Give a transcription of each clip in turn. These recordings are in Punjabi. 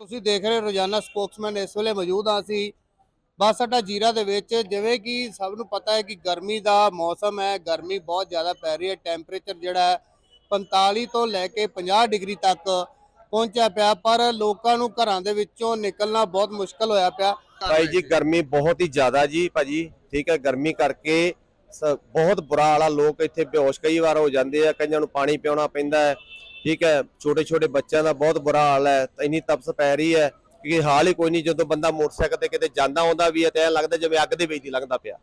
ਤੁਸੀਂ ਦੇਖ ਰਹੇ ਹੋ ਰੋਜ਼ਾਨਾ ਸਪੋਕਸਮੈਨ ਇਸ ਵੇਲੇ ਮੌਜੂਦ ਹਾਂ ਅਸੀਂ। ਬੱਸ ਅੱਡਾ ਜੀਰਾ ਦੇ ਵਿੱਚ, ਜਿਵੇਂ ਕਿ ਸਭ ਨੂੰ ਪਤਾ ਹੈ ਕਿ ਗਰਮੀ ਦਾ ਮੌਸਮ ਹੈ, ਗਰਮੀ ਬਹੁਤ ਜ਼ਿਆਦਾ ਪੈ ਰਹੀ ਹੈ ਟੈਂਪਰੇਚਰ ਜਿਹੜਾ 45 ਤੋਂ ਲੈ ਕੇ 50 ਡਿਗਰੀ ਤੱਕ ਪਹੁੰਚਿਆ ਪਿਆ, ਪਰ ਲੋਕਾਂ ਨੂੰ ਘਰਾਂ ਦੇ ਵਿੱਚੋਂ ਨਿਕਲਣਾ ਬਹੁਤ ਮੁਸ਼ਕਲ ਹੋਇਆ ਪਿਆ। ਭਾਈ ਜੀ, ਗਰਮੀ ਬਹੁਤ ਹੀ ਜ਼ਿਆਦਾ ਜੀ ਭਾਜੀ, ਠੀਕ ਹੈ, ਗਰਮੀ ਕਰਕੇ ਬਹੁਤ ਬੁਰਾ ਹਾਲਾ ਲੋਕ ਇੱਥੇ ਬੇਹੋਸ਼ ਕਈ ਵਾਰ ਹੋ ਜਾਂਦੇ ਆ, ਕਈਆਂ ਨੂੰ ਪਾਣੀ ਪਿਉਣਾ ਪੈਂਦਾ ਹੈ। ਠੀਕ ਹੈ ਛੋਟੇ ਛੋਟੇ ਬੱਚਿਆਂ ਦਾ ਬਹੁਤ ਬੁਰਾ ਹਾਲ ਹੈ ਇੰਨੀ ਤਪਸ ਪੈ ਰਹੀ ਹੈ ਕਿ ਹਾਲ ਹੀ ਕੋਈ ਨਹੀਂ ਜਦੋਂ ਬੰਦਾ ਮੋਟਰਸਾਈਕਲ ਤੇ ਕਿਤੇ ਜਾਂਦਾ ਹੁੰਦਾ ਵੀ ਹੈ ਤੇ ਐਂ ਲੱਗਦਾ ਜਿਵੇਂ ਅੱਗ ਦੇ ਵਿੱਚ ਹੀ ਲੰਘਦਾ ਪਿਆ।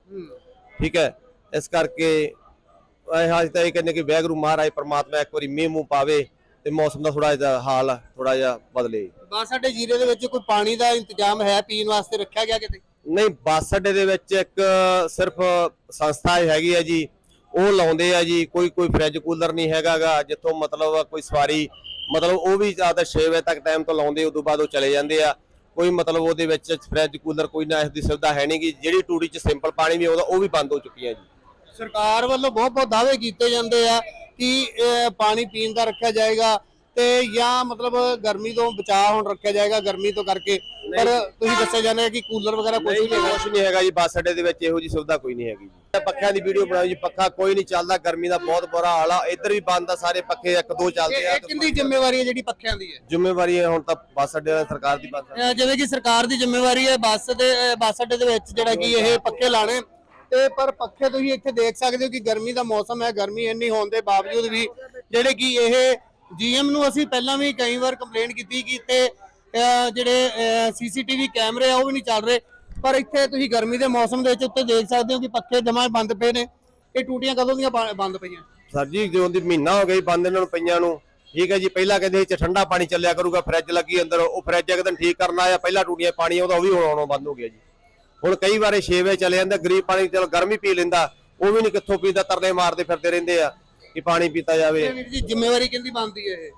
ਠੀਕ ਹੈ ਇਸ ਕਰਕੇ ਇਹ ਹਾਜ ਤਾਂ ਇਹ ਕਹਿੰਦੇ ਕਿ ਵੈਗਰੂ ਮਹਾਰਾਜ ਪ੍ਰਮਾਤਮਾ ਇੱਕ ਵਾਰੀ ਮੀਂਹ ਮੂੰਹ ਪਾਵੇ ਤੇ ਮੌਸਮ ਦਾ ਥੋੜਾ ਜਿਹਾ ਹਾਲ ਥੋੜਾ ਜਿਹਾ ਬਦਲੇ। ਬੱਸ ਅੱਡੇ ਜੀਰੇ ਦੇ ਵਿੱਚ ਕੋਈ ਪਾਣੀ ਦਾ ਇੰਤਜ਼ਾਮ ਹੈ ਪੀਣ ਵਾਸਤੇ ਰੱਖਿਆ ਗਿਆ ਕਿਤੇ? ਨਹੀਂ ਬੱਸ ਅੱਡੇ ਦੇ ਵਿੱਚ ਇੱਕ ਸਿਰਫ ਸੰਸਥਾ ਹੈਗੀ ਹੈ ਜੀ ਉਹ ਲਾਉਂਦੇ ਆ ਜੀ, ਕੋਈ ਕੋਈ ਫ੍ਰਿਜ ਕੂਲਰ ਨਹੀਂ ਹੈਗਾਗਾ, ਜਿੱਥੋਂ ਮਤਲਬ ਕੋਈ ਸਵਾਰੀ, ਮਤਲਬ ਉਹ ਵੀ ਜ਼ਿਆਦਾ 6 ਵਜੇ ਤੱਕ ਟਾਈਮ ਤੋਂ ਲਾਉਂਦੇ, ਉਦੋਂ ਬਾਅਦ ਉਹ ਚਲੇ ਜਾਂਦੇ ਆ। ਕੋਈ ਮਤਲਬ ਉਹਦੇ ਵਿੱਚ ਫ੍ਰਿਜ ਕੂਲਰ ਕੋਈ ਨਾ ਇਸ ਦੀ ਸੁਵਿਧਾ ਹੈ ਨਹੀਂਗੀ ਜਿਹੜੀ ਟੂੜੀ 'ਚ ਸਿੰਪਲ ਪਾਣੀ ਵੀ ਆਉਂਦਾ, ਉਹ ਵੀ ਬੰਦ ਹੋ ਚੁੱਕੀ ਹੈ ਜੀ। ਸਰਕਾਰ ਵੱਲੋਂ ਬਹੁਤ ਬਹੁਤ ਦਾਅਵੇ ਕੀਤੇ ਜਾਂਦੇ ਆ ਕਿ ਪਾਣੀ ਪੀਣ ਦਾ ਰੱਖਿਆ ਜਾਏਗਾ ਤੇ ਜਾਂ ਮਤਲਬ ਗਰਮੀ ਤੋਂ ਬਚਾਅ ਹੁਣ ਰੱਖਿਆ ਜਾਏਗਾ, ਗਰਮੀ ਤੋਂ ਕਰਕੇ। ਪਰ ਤੁਸੀਂ ਦੱਸਿਆ ਜਾਂਦਾ ਕਿ ਕੂਲਰ ਵਗੈਰਾ ਕੁਝ ਨਹੀਂ ਹੈਗਾ ਕੁਝ ਨਹੀਂ ਹੈਗਾ ਜੀ ਬੱਸ ਅੱਡੇ ਦੇ ਵਿੱਚ ਇਹੋ ਜੀ ਸੁਵਿਧਾ ਕੋਈ ਨਹੀਂ ਹੈਗੀ ਜੀ। ਪੱਖਿਆਂ ਦੀ ਵੀਡੀਓ ਬਣਾਓ ਜੀ ਪੱਖਾ ਕੋਈ ਨਹੀਂ ਚੱਲਦਾ ਗਰਮੀ ਦਾ ਬਹੁਤ ਬੁਰਾ ਹਾਲ ਆ। ਇੱਧਰ ਵੀ ਬੰਦ ਆ ਸਾਰੇ ਪੱਖੇ ਇੱਕ ਦੋ ਚੱਲਦੇ ਆ ਇਹ ਕਿੰਦੀ ਜ਼ਿੰਮੇਵਾਰੀ ਹੈ ਜਿਹੜੀ ਪੱਖਿਆਂ ਦੀ ਹੈ? ਜ਼ਿੰਮੇਵਾਰੀ ਹੈ ਹੁਣ ਤਾਂ ਬੱਸ ਅੱਡੇ ਵਾਲੀ ਸਰਕਾਰ ਦੀ ਬੱਸ ਅਹ ਜਿਵੇਂ ਕਿ ਸਰਕਾਰ ਦੀ ਜ਼ਿੰਮੇਵਾਰੀ ਹੈ ਬੱਸ ਦੇ ਅਹ ਬੱਸ ਅੱਡੇ ਦੇ ਵਿੱਚ ਜਿਹੜਾ ਕਿ ਇਹ ਪੱਖੇ ਲਾਣੇ। ਤੇ ਪਰ ਪੱਖੇ ਤੁਸੀਂ ਇੱਥੇ ਦੇਖ ਸਕਦੇ ਹੋ ਕਿ ਗਰਮੀ ਦਾ ਮੌਸਮ ਹੈ ਗਰਮੀ ਇੰਨੀ ਹੋਣ ਦੇ ਬਾਵਜੂਦ ਵੀ ਜਿਹੜੇ ਕਿ ਇਹ ਜੀਐਮ ਨੂੰ ਅਸੀਂ ਪਹਿਲਾਂ ਵੀ ਕਈ ਵਾਰ ਕੰਪਲੇਂਟ ਕੀਤੀ ਕਿ ਇੱਥੇ ਜਿਹੜੇ ਸੀਸੀਟੀਵੀ ਕੈਮਰੇ ਆ ਉਹ ਵੀ ਨਹੀਂ ਚੱਲ ਰਹੇ। ਪਰ ਇੱਥੇ ਤੁਸੀਂ ਗਰਮੀ ਦੇ ਮੌਸਮ ਦੇ ਵਿੱਚ ਉੱਤੇ ਦੇਖ ਸਕਦੇ ਹੋ ਕਿ ਪੱਖੇ ਜਮਾ ਬੰਦ ਪਏ ਨੇ। ਇਹ ਟੂਟੀਆਂ ਕਦੋਂ ਦੀਆਂ ਬੰਦ ਪਈਆਂ? ਸਰ ਜੀ ਜਦੋਂ ਦੀ ਮਹੀਨਾ ਹੋ ਜੀ ਬੰਦ ਇਹਨਾਂ ਨੂੰ ਪਈਆਂ ਨੂੰ ਠੀਕ ਹੈ ਜੀ ਪਹਿਲਾਂ ਕਹਿੰਦੇ ਸੀ ਚ ਠੰਡਾ ਪਾਣੀ ਚੱਲਿਆ ਕਰੂਗਾ ਫਰਿੱਜ ਲੱਗੀ ਅੰਦਰ ਉਹ ਫਰਿੱਜ ਇੱਕ ਦਿਨ ਠੀਕ ਕਰਨ ਆਇਆ ਪਹਿਲਾਂ ਟੂਟੀਆਂ ਪਾਣੀ ਆਉਂਦਾ ਉਹ ਵੀ ਹੁਣ ਆਉਣੋਂ ਬੰਦ ਹੋ ਗਿਆ ਜੀ। ਹੁਣ ਕਈ ਵਾਰੇ 6 ਵਜੇ ਚਲੇ ਜਾਂਦਾ ਗਰੀਬ ਪਾਣੀ ਚਲੋ ਗਰਮੀ ਪੀ ਲੈਂਦਾ ਉਹ ਵੀ ਨਹੀਂ ਕਿੱਥੋਂ ਪੀਂਦਾ ਤਰਲੇ ਮਾਰਦੇ ਫਿਰਦੇ ਰਹਿੰਦੇ ਆ ਕਿ ਪਾਣੀ ਪੀਤਾ ਜਾਵੇ। ਵੀਰ ਜੀ ਜ਼ਿੰਮੇਵਾਰੀ ਕਿੰਦੀ ਬਣਦੀ ਹੈ ਇਹ?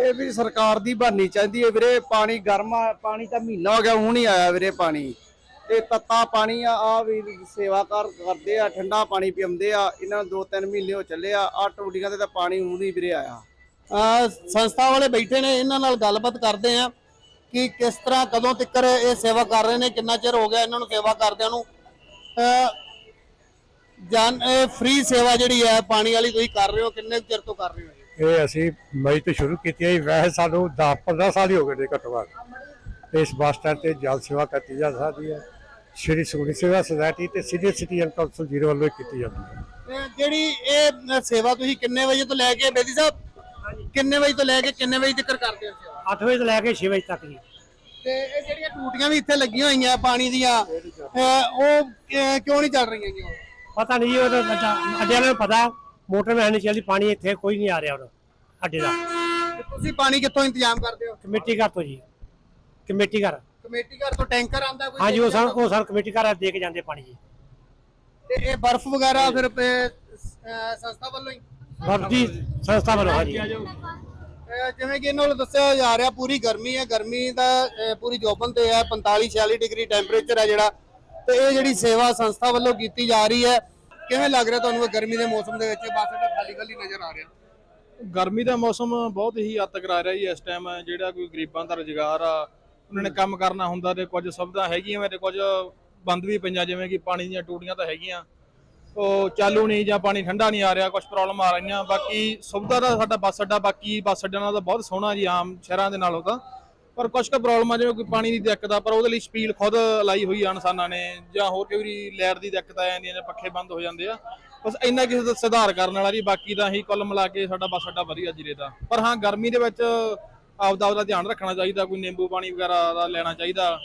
ਇਹ ਵੀ ਸਰਕਾਰ ਦੀ ਬਣਨੀ ਚਾਹੀਦੀ ਹੈ ਵੀਰੇ, ਪਾਣੀ ਗਰਮ ਆ, ਪਾਣੀ ਤਾਂ ਮਹੀਨਾ ਹੋ ਗਿਆ, ਹੁਣ ਹੀ ਆਇਆ ਵੀਰੇ ਪਾਣੀ। ਤੇ ਤੱਤਾ ਪਾਣੀ ਆ ਆ ਵੀ ਸੇਵਾ ਕਰ ਕਰਦੇ ਆ, ਠੰਡਾ ਪਾਣੀ ਪੀਂਦੇ ਆ, ਇਹਨਾਂ ਨੂੰ ਦੋ ਤਿੰਨ ਮਹੀਨੇ ਹੋ ਚੱਲੇ ਆ ਆ ਟੂਟੀਆਂ ਤੇ ਤਾਂ ਪਾਣੀ ਹੁਣ ਹੀ ਵੀਰੇ ਆਇਆ। ਅਹ ਸੰਸਥਾ ਵਾਲੇ ਬੈਠੇ ਨੇ, ਇਹਨਾਂ ਨਾਲ ਗੱਲਬਾਤ ਕਰਦੇ ਆ ਕਿ ਕਿਸ ਤਰ੍ਹਾਂ ਕਦੋਂ ਤੱਕ ਇਹ ਸੇਵਾ ਕਰ ਰਹੇ ਨੇ, ਕਿੰਨਾ ਚਿਰ ਹੋ ਗਿਆ ਇਹਨਾਂ ਨੂੰ ਸੇਵਾ ਕਰਦਿਆਂ ਨੂੰ। ਅਹ ਜਾਨ, ਇਹ ਫ੍ਰੀ ਸੇਵਾ ਜਿਹੜੀ ਹੈ ਪਾਣੀ ਵਾਲੀ ਤੁਸੀਂ ਕਰ ਰਹੇ ਹੋ, ਕਿੰਨੇ ਕੁ ਚਿਰ ਤੋਂ ਕਰ ਰਹੇ ਹੋ? ਇਹ? ਅਸੀਂ ਮਈ ਤੋਂ ਸ਼ੁਰੂ ਕੀਤੀ ਹੈ। ਵੈਸੇ ਸਾਨੂੰ 10 15 ਸਾਲ ਹੀ ਹੋ ਗਏ ਨੇ ਘੱਟੋ ਘੱਟ। ਇਸ ਬੱਸ ਸਟੈਂਡ ਤੇ ਜਲ ਸੇਵਾ ਕੀਤੀ ਜਾ ਸਕਦੀ ਹੈ। ਸ਼੍ਰੀ ਸੁਖਨੀ ਸੇਵਾ ਸੁਸਾਇਟੀ ਤੇ ਸੀਨੀਅਰ ਸਿਟੀਜ਼ਨ ਕਾਉਂਸਲ ਜ਼ੀਰੋ ਵੱਲੋਂ ਕੀਤੀ ਜਾਂਦੀ ਹੈ। ਜਿਹੜੀ ਇਹ ਸੇਵਾ ਤੁਸੀਂ ਕਿੰਨੇ ਵਜੇ ਤੋਂ ਲੈ ਕੇ ਬੇਦੀ ਸਾਹਿਬ? ਕਿੰਨੇ ਵਜੇ ਤੋਂ ਲੈ ਕੇ ਕਿੰਨੇ ਵਜੇ ਤੱਕ ਕਰਦੇ ਹੋ ਸੇਵਾ? 8 ਵਜੇ ਤੋਂ ਲੈ ਕੇ 6 ਵਜੇ ਤੱਕ ਜੀ। ਤੇ ਇਹ ਜਿਹੜੀਆਂ ਟੂਟੀਆਂ ਵੀ ਇੱਥੇ ਲੱਗੀਆਂ ਹੋਈਆਂ ਪਾਣੀ ਦੀਆਂ ਉਹ ਕਿਉਂ ਨਹੀਂ ਚੱਲ ਰਹੀਆਂ ਜੀ? ਪਤਾ ਨਹੀਂ ਜੀ ਉਹ ਅੱਡੇ ਵਾਲਿਆਂ ਨੂੰ ਪਤਾ। ਮੋਟਰ ਮੈਂ ਨਹੀਂ ਚੱਲਦੀ ਪਾਣੀ ਇੱਥੇ ਕੋਈ ਨਹੀਂ ਆ ਰਿਹਾ ਹੁਣ ਅੱਡੇ ਦਾ। ਤੇ ਤੁਸੀਂ ਪਾਣੀ ਕਿੱਥੋਂ ਇੰਤਜ਼ਾਮ ਕਰਦੇ ਹੋ? ਕਮੇਟੀ ਘਰ ਤੋਂ ਜੀ। ਕਮੇਟੀ ਘਰ। ਕਮੇਟੀ ਘਰ ਤੋਂ ਟੈਂਕਰ ਆਂਦਾ ਕੋਈ? ਹਾਂਜੀ ਉਹ ਸਰ ਉਹ ਸਰ ਕਮੇਟੀ ਘਰ ਦੇ ਕੇ ਜਾਂਦੇ ਪਾਣੀ ਜੀ। ਤੇ ਇਹ ਬਰਫ਼ ਵਗੈਰਾ ਫਿਰ ਅਹ, ਸੰਸਥਾ ਵੱਲੋਂ ਹੀ? ਬਰਫ ਦੀ ਸੰਸਥਾ ਵੱਲੋਂ ਹਾਂਜੀ। ਅਹ, ਜਿਵੇਂ ਕਿ ਇਹਨਾਂ ਵੱਲੋਂ ਦੱਸਿਆ ਜਾ ਰਿਹਾ ਪੂਰੀ ਗਰਮੀ ਹੈ ਗਰਮੀ ਦਾ ਅਹ, ਪੂਰੀ ਜੋਬਨ ਤੇ ਹੈ 45 46 ਡਿਗਰੀ ਟੈਂਪਰੇਚਰ ਹੈ ਜਿਹੜਾ। ਤੇ ਇਹ ਜਿਹੜੀ ਸੇਵਾ ਸੰਸਥਾ ਵੱਲੋਂ ਕੀਤੀ ਜਾ ਰਹੀ ਹੈ ਕਿਵੇਂ ਲੱਗ ਰਿਹਾ ਤੁਹਾਨੂੰ ਇਹ ਗਰਮੀ ਦੇ ਮੌਸਮ ਦੇ ਵਿੱਚ? ਬੱਸ ਅੱਡਾ ਖਾਲੀ ਖਾਲੀ ਨਜ਼ਰ ਆ ਰਿਹਾ। ਗਰਮੀ ਦਾ ਮੌਸਮ ਬਹੁਤ ਹੀ ਅੱਤ ਕਰਾ ਰਿਹਾ ਜੀ ਇਸ ਟਾਈਮ ਜਿਹੜਾ ਕੋਈ ਗਰੀਬਾਂ ਦਾ ਰੁਜ਼ਗਾਰ ਆ, ਉਹਨਾਂ ਨੇ ਕੰਮ ਕਰਨਾ ਹੁੰਦਾ ਤੇ ਕੁਝ ਸੁਵਿਧਾ ਹੈਗੀਆਂ ਵੇ ਤੇ ਕੁਝ ਬੰਦ ਵੀ ਪਈਆਂ, ਜਿਵੇਂ ਕਿ ਪਾਣੀ ਦੀਆਂ ਟੂਟੀਆਂ ਤਾਂ ਹੈਗੀਆਂ। ਉਹ ਚਾਲੂ ਨਹੀਂ ਜਾਂ ਪਾਣੀ ਠੰਡਾ ਨਹੀਂ ਆ ਰਿਹਾ, ਕੁਝ ਪ੍ਰੋਬਲਮ ਆ ਰਹੀਆਂ। ਬਾਕੀ ਸੁਵਿਧਾ ਦਾ ਸਾਡਾ ਬੱਸ ਅੱਡਾ, ਬਾਕੀ ਬੱਸ ਅੱਡਿਆਂ ਨਾਲ ਤਾਂ ਬਹੁਤ ਸੋਹਣਾ ਜੀ, ਆਮ ਸ਼ਹਿਰਾਂ ਦੇ ਨਾਲੋਂ ਤਾਂ। ਪਰ ਕੁਝ ਕੁ ਪ੍ਰੋਬਲਮ ਆ ਜਿਵੇਂ ਕੋਈ ਪਾਣੀ ਦੀ ਦਿੱਕਤ ਆ, ਪਰ ਉਹਦੇ ਲਈ ਸਪੀਲ ਖੁਦ ਲਾਈ ਹੋਈ ਆ ਇਨਸਾਨਾਂ ਨੇ, ਜਾਂ ਹੋਰ ਕਈ ਵਾਰੀ ਲਾਈਟ ਦੀ ਦਿੱਕਤ ਆ ਜਾਂਦੀ ਜਾਂ ਪੱਖੇ ਬੰਦ ਹੋ ਜਾਂਦੇ ਆ। ਬਸ ਇੰਨਾ ਕਿਸੇ ਦਾ ਸੁਧਾਰ ਕਰਨ ਵਾਲਾ ਜੀ, ਬਾਕੀ ਤਾਂ ਹੀ ਕੁੱਲ ਮਿਲਾ ਕੇ ਸਾਡਾ ਬੱਸ ਅੱਡਾ ਵਧੀਆ ਜਿਰੇ ਦਾ। ਪਰ ਹਾਂ, ਗਰਮੀ ਦੇ ਵਿੱਚ ਆਪਦਾ ਆਪਦਾ ਧਿਆਨ ਰੱਖਣਾ ਚਾਹੀਦਾ, ਕੋਈ ਨਿੰਬੂ ਪਾਣੀ ਵਗੈਰਾ ਦਾ ਲੈਣਾ ਚਾਹੀਦਾ,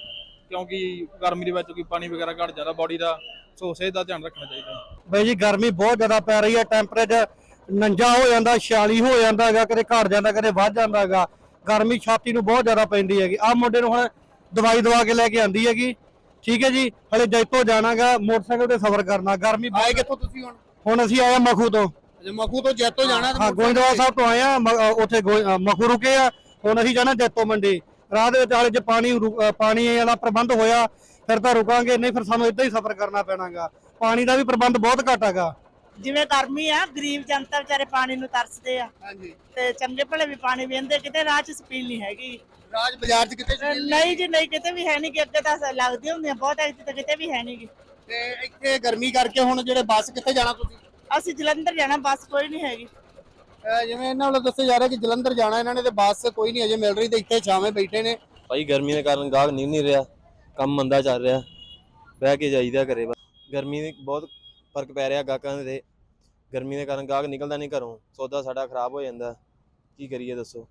ਕਿਉਂਕਿ ਗਰਮੀ ਦੇ ਵਿੱਚ ਕੋਈ ਪਾਣੀ ਵਗੈਰਾ ਘਟ ਜਾਂਦਾ ਬਾਡੀ ਦਾ, ਸੋ ਸਿਹਤ ਦਾ ਧਿਆਨ ਰੱਖਣਾ ਚਾਹੀਦਾ। ਬਈ ਜੀ, ਗਰਮੀ ਬਹੁਤ ਜ਼ਿਆਦਾ ਪੈ ਰਹੀ ਹੈ ਟੈਂਪਰੇਚਰ 49 ਹੋ ਜਾਂਦਾ 46 ਹੋ ਜਾਂਦਾ ਹੈਗਾ, ਕਦੇ ਘਟ ਜਾਂਦਾ, ਕਦੇ ਵੱਧ ਜਾਂਦਾ ਹੈਗਾ। ਗਰਮੀ ਛਾਤੀ ਨੂੰ ਬਹੁਤ ਜ਼ਿਆਦਾ ਪੈਂਦੀ ਹੈਗੀ। ਆ ਮੁੰਡੇ ਨੂੰ ਹੁਣ ਦਵਾਈ ਦਵਾ ਕੇ ਲੈ ਕੇ ਆਂਦੀ ਹੈਗੀ। ਠੀਕ ਹੈ ਜੀ? ਹਲੇ ਜੈਤੋ ਜਾਣਾਗਾ ਮੋਟਰਸਾਈਕਲ ਤੇ ਸਫ਼ਰ ਕਰਨਾ। ਗਰਮੀ ਆਏ ਕਿੱਥੋਂ ਤੁਸੀਂ ਹੁਣ? ਹੁਣ ਅਸੀਂ ਆਏ ਹਾਂ ਮਖੂ ਤੋਂ। ਜੇ ਮਖੂ ਤੋਂ ਜੈਤੋ ਜਾਣਾ ਹਾਂ ਗੋਇੰਦਵਾਲ ਸਾਹਿਬ ਤੋਂ ਆਏ ਆ। ਮ- ਅ, ਉੱਥੇ ਮਖੂ ਰੁਕੇ ਆ। ਹੁਣ ਅਸੀਂ ਜਾਣਾ ਜੈਤੋ ਮੰਡੀ। ਰਾਹ ਦੇ ਵਿੱਚ ਹਾਲੇ ਜੇ ਪਾਣੀ ਪਾਣੀ ਵਾਲਾ ਪ੍ਰਬੰਧ ਹੋਇਆ ਫਿਰ ਤਾਂ ਰੁਕਾਂਗੇ। ਨਹੀਂ ਫਿਰ ਸਾਨੂੰ ਇਦਾਂ ਹੀ ਸਫ਼ਰ ਕਰਨਾ ਪੈਣਾਗਾ। ਪਾਣੀ ਦਾ ਵੀ ਪ੍ਰਬੰਧ ਬਹੁਤ ਘੱਟ ਹੈਗਾ। ਜਿਵੇਂ ਗਰਮੀ ਆ ਗਰੀਬ ਜਨਤਾ ਵਿਚਾਰੇ ਪਾਣੀ ਨੂੰ ਤਰਸਦੇ ਆ। ਹਾਂਜੀ। ਤੇ ਚੰਗੇ ਭਲੇ ਵੀ ਪਾਣੀ ਵੇਂਦੇ ਕਿਤੇ ਰਾਹ ਚ ਸਪੀਲ ਨਹੀਂ ਹੈਗੀ। ਰਾਜ ਬਾਜ਼ਾਰ 'ਚ ਕਿਤੇ ਛਬੀਲ ਨਹੀਂ ਜੀ ਨਹੀਂ ਕਿਤੇ ਵੀ ਹੈ ਨਹੀਂ ਕਿ ਅੱਗੇ ਤਾਂ ਲੱਗਦੀ ਹੁੰਦੀਆਂ ਬਹੁਤ ਇੱਥੇ ਤਾਂ ਕਿਤੇ ਵੀ ਹੈ ਨਹੀਂ ਗੀ। ਤੇ ਇੱਥੇ ਗਰਮੀ ਕਰਕੇ ਹੁਣ ਜਿਹੜੇ ਬੱਸ ਕਿੱਥੇ ਜਾਣਾ ਤੁਸੀਂ? ਅਸੀਂ ਜਲੰਧਰ ਜਾਣਾ ਬੱਸ ਕੋਈ ਨਹੀਂ ਹੈਗੀ। ਜਿਵੇਂ ਇਹਨਾਂ ਵੱਲੋਂ ਦੱਸਿਆ ਜਾ ਰਿਹਾ ਕਿ ਜਲੰਧਰ ਜਾਣਾ ਇਹਨਾਂ ਨੇ ਤੇ ਬੱਸ ਕੋਈ ਨਹੀਂ ਅਜੇ ਮਿਲ ਰਹੀ ਤੇ ਇੱਥੇ ਛਾਵੇਂ ਬੈਠੇ ਨੇ। ਭਾਈ ਗਰਮੀ ਦੇ ਕਾਰਨ ਗਾਹਕ ਨਿਕਲ ਨਹੀਂ ਰਿਹਾ ਕੰਮ ਮੰਦਾ ਚੱਲ ਰਿਹਾ। ਬਹਿ ਕੇ ਜਾਈਦਾ ਘਰੇ ਬਸ। ਗਰਮੀ ਦੀ ਬਹੁਤ ਫ਼ਰਕ ਪੈ ਰਿਹਾ ਗਾਹਕਾਂ ਦੇ। ਗਰਮੀ ਦੇ ਕਾਰਨ ਗਾਹਕ ਨਿਕਲਦਾ ਨਹੀਂ ਘਰੋਂ ਸੌਦਾ ਸਾਡਾ ਖਰਾਬ ਹੋ ਜਾਂਦਾ। ਕੀ ਕਰੀਏ ਦੱਸੋ?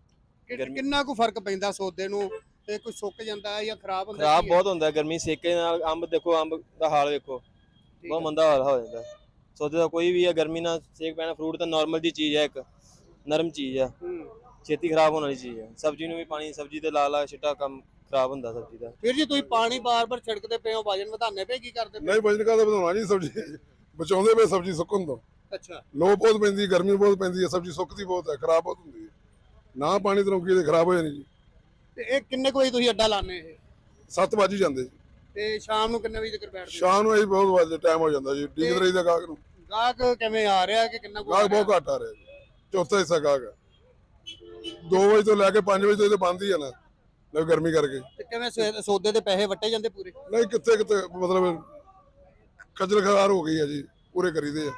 ਗਰਮੀ- ਕਿੰਨਾ ਕੁ ਫ਼ਰਕ ਪੈਂਦਾ ਸੌਦੇ ਨੂੰ? ਤੇ ਕੋਈ ਸੁੱਕ ਜਾਂਦਾ ਹੈ ਜਾਂ ਖਰਾਬ ਹੁੰਦਾ ਖਰਾਬ ਕੀ ਹੈ? ਬਹੁਤ ਹੁੰਦਾ ਗਰਮੀ ਸੇਕੇ ਨਾਲ ਅੰਬ ਦੇਖੋ ਅੰਬ ਦਾ ਹਾਲ ਵੇਖੋ। ਠੀਕ ਬਹੁਤ ਹੈ। ਮੰਦਾ ਹਾਲ ਹੋ ਜਾਂਦਾ। ਸੌਦੇ ਦਾ ਕੋਈ ਵੀ ਹੈ ਗਰਮੀ ਨਾਲ ਸੇਕ ਪੈਣਾ ਫਰੂਟ ਤਾਂ ਨਾਰਮਲ ਦੀ ਚੀਜ਼ ਹੈ ਇੱਕ ਨਰਮ ਚੀਜ਼ ਆ। ਹੂੰ। ਛੇਤੀ ਖਰਾਬ ਹੋਣ ਵਾਲੀ ਚੀਜ਼ ਹੈ ਸਬਜ਼ੀ ਨੂੰ ਵੀ ਪਾਣੀ ਸਬਜ਼ੀ ਤੇ ਲਾ ਲਾ ਛਿੱਟਾ ਕੰਮ ਖਰਾਬ ਹੁੰਦਾ ਸਬਜ਼ੀ ਦਾ। ਫਿਰ ਜੀ ਤੁਸੀਂ ਪਾਣੀ ਬਾਰ-ਬਾਰ ਛਿੜਕਦੇ ਪਏ ਹੋ ਵਜਨ ਵਧਾਉਂਦੇ ਪਏ ਕੀ ਕਰਦੇ ਪਏ ਨਹੀਂ ਵਜਨ ਕਾਹਦਾ ਵਧਾਉਣਾ ਨਹੀਂ ਸਬਜ਼ੀ? ਬਚਾਉਂਦੇ ਪਏ ਸਬਜ਼ੀ ਸੁੱਕਣ ਤੋਂ। ਅੱਛਾ। ਲੋ ਬਹੁਤ ਪੈਂਦੀ ਗਰਮੀ ਬਹੁਤ ਪੈਂਦੀ ਹੈ ਸਬਜ਼ੀ ਸੁੱਕਦੀ ਬਹੁਤ ਹੈ ਖਰਾਬ ਬਹੁਤ ਹੁੰਦੀ ਹੈ। ਨਾ ਪਾਣੀ ਤੇ ਰੋਕੀ ਤੇ ਖਰਾਬ ਹੋ ਜਾਣੀ ਜੀ। ਤੇ ਇਹ ਕਿੰਨੇ ਕੁ ਵਜੇ ਤੁਸੀਂ ਅੱਡਾ ਲਾਣੇ ਇਹ? 7 ਵਜੇ ਜਾਂਦੇ ਜੀ। ਤੇ ਸ਼ਾਮ ਨੂੰ ਕਿੰਨੇ ਵਜੇ ਤੱਕ ਬੈਠਦੇ ਹੋ? ਸ਼ਾਮ ਨੂੰ ਅਸੀਂ ਬਹੁਤ ਵਜੇ ਟਾਈਮ ਹੋ ਜਾਂਦਾ ਜੀ। ਡੀਕ ਰਹੀ ਦਾ ਗਾਹਕ ਨੂੰ। ਗਾਹਕ ਕਿਵੇਂ ਆ ਰਿਹਾ ਕਿ ਕਿੰਨਾ ਕੁ ਆ ਗਾਹਕ ਰਿਹਾ? ਬਹੁਤ ਘੱਟ ਆ ਰਿਹਾ ਜੀ। ਚੌਥਾ ਹਿੱਸਾ ਗਾਹਕ ਹੈ। 2 ਵਜੇ ਤੋਂ ਲੈ ਕੇ 5 ਵਜੇ ਤੱਕ ਤਾਂ ਬੰਦ ਹੀ ਹੈ ਨਾ ਲੈ ਗਰਮੀ ਕਰਕੇ। ਤੇ ਕਿਵੇਂ ਸੌ- ਸੌਦੇ ਦੇ ਪੈਸੇ ਵੱਟੇ ਜਾਂਦੇ ਪੂਰੇ? ਨਹੀਂ ਕਿੱਥੇ ਕਿੱਥੇ ਮਤਲਬ ਖੱਜਲ ਖਰਾਰ ਹੋ ਗਈ ਹੈ ਜੀ ਪੂਰੇ ਕਰੀਦੇ ਆ।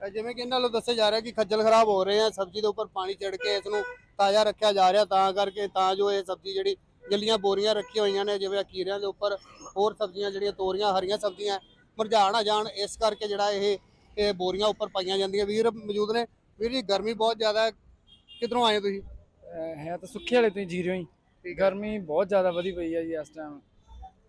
ਜਿਵੇਂ ਕਿ ਇਹਨਾਂ ਨੂੰ ਦੱਸਿਆ ਜਾ ਰਿਹਾ ਕਿ ਖੱਜਲ ਖਰਾਬ ਹੋ ਰਹੇ ਆ ਸਬਜ਼ੀ ਦੇ ਉੱਪਰ ਪਾਣੀ ਚੜ ਕੇ ਇਸ ਨੂੰ ਤਾਜ਼ਾ ਰੱਖਿਆ ਜਾ ਰਿਹਾ ਤਾਂ ਕਰਕੇ ਤਾਂ ਜੋ ਇਹ ਸਬਜ਼ੀ ਜਿਹੜੀ ਗਿੱਲੀਆਂ ਬੋਰੀਆਂ ਰੱਖੀਆਂ ਹੋਈਆਂ ਨੇ ਜਿਵੇਂ ਖੀਰਿਆਂ ਦੇ ਉੱਪਰ ਹੋਰ ਸਬਜ਼ੀਆਂ ਜਿਹੜੀਆਂ ਤੋਰੀਆਂ ਹਰੀਆਂ ਸਬਜ਼ੀਆਂ ਮੁਰਝਾ ਨਾ ਜਾਣ ਇਸ ਕਰਕੇ ਜਿਹੜਾ ਇਹ ਇਹ ਬੋਰੀਆਂ ਉੱਪਰ ਪਾਈਆਂ ਜਾਂਦੀਆਂ। ਵੀਰ ਮੌਜੂਦ ਨੇ। ਵੀਰ ਜੀ ਗਰਮੀ ਬਹੁਤ ਜ਼ਿਆਦਾ ਹੈ। ਕਿੱਧਰੋਂ ਆਏ ਹੋ ਤੁਸੀਂ? ਅਹ ਹੈ ਤਾਂ ਸੁੱਖੇ ਵਾਲੇ ਤੋਂ ਹੀ ਜੀਰੋ ਹੀ। ਗਰਮੀ ਬਹੁਤ ਜ਼ਿਆਦਾ ਵਧੀ ਪਈ ਹੈ ਜੀ ਇਸ ਟਾਈਮ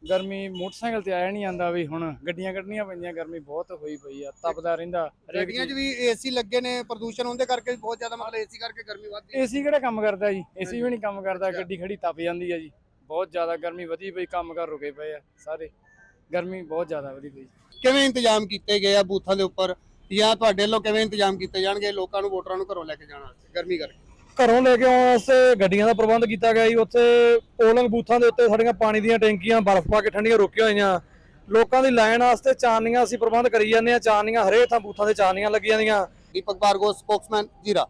ਗਰਮੀ ਮੋਟਰਸਾਈਕਲ ਤੇ ਆਇਆ ਨਹੀਂ ਜਾਂਦਾ ਵੀ ਹੁਣ ਗੱਡੀਆਂ ਕੱਢਣੀਆਂ ਪੈਂਦੀਆਂ ਗਰਮੀ ਬਹੁਤ ਹੋਈ ਪਈ ਆ ਤਪਦਾ ਰਹਿੰਦਾ ਹਰੇਕ ਗੱਡੀਆਂ 'ਚ ਵੀ ਏਸੀ ਲੱਗੇ ਨੇ ਪ੍ਰਦੂਸ਼ਣ ਉਹਦੇ ਕਰਕੇ ਵੀ ਬਹੁਤ ਜ਼ਿਆਦਾ ਮਤਲਬ ਏਸੀ ਕਰਕੇ ਗਰਮੀ ਵੱਧਦੀ ਹੈ। ਏਸੀ ਕਿਹੜਾ ਕੰਮ ਕਰਦਾ ਜੀ? ਏਸੀ ਵੀ ਨਹੀਂ ਕੰਮ ਕਰਦਾ ਗੱਡੀ ਖੜੀ ਤਪ ਜਾਂਦੀ ਹੈ ਜੀ। ਬਹੁਤ ਜ਼ਿਆਦਾ ਗਰਮੀ ਵਧੀ ਪਈ ਕੰਮ ਕਰ ਰੁਕੇ ਪਏ ਆ ਸਾਰੇ। ਗਰਮੀ ਬਹੁਤ ਜ਼ਿਆਦਾ ਵਧੀ ਪਈ। ਕਿਵੇਂ ਇੰਤਜ਼ਾਮ ਕੀਤੇ ਗਏ ਆ ਬੂਥਾਂ ਦੇ ਉੱਪਰ? ਜਾਂ ਤੁਹਾਡੇ ਵੱਲੋਂ ਕਿਵੇਂ ਇੰਤਜ਼ਾਮ ਕੀਤੇ ਜਾਣਗੇ? ਲੋਕਾਂ ਨੂੰ ਵੋਟਰਾਂ ਨੂੰ ਘਰੋਂ ਲੈ ਕੇ ਜਾਣ ਵਾਸਤੇ ਗਰਮੀ ਕਰਕੇ। ਘਰੋਂ ਲੈ ਕੇ ਆਉਣ ਵਾਸਤੇ ਗੱਡੀਆਂ ਦਾ ਪ੍ਰਬੰਧ ਕੀਤਾ ਗਿਆ ਜੀ। ਉੱਥੇ ਪੋਲਿੰਗ ਬੂਥਾਂ ਦੇ ਉੱਤੇ ਸਾਡੀਆਂ ਪਾਣੀ ਦੀਆਂ ਟੈਂਕੀਆਂ, ਬਰਫ਼ ਪਾ ਕੇ ਠੰਡੀਆਂ ਰੋਕੀਆਂ ਹੋਈਆਂ। ਲੋਕਾਂ ਦੀ ਲਾਈਨ ਵਾਸਤੇ ਚਾਨਣੀਆਂ ਅਸੀਂ ਪ੍ਰਬੰਧ ਕਰੀ ਜਾਂਦੇ ਆ ਚਾਨਣੀਆਂ ਹਰੇਕ ਥਾਂ ਬੂਥਾਂ ਤੇ ਚਾਨਣੀਆਂ ਲੱਗੀਆਂ ਦੀਆਂ। ਦੀਪਕ ਭਾਰਗੋ ਸਪੋਕਸਮੈਨ, ਜੀਰਾ।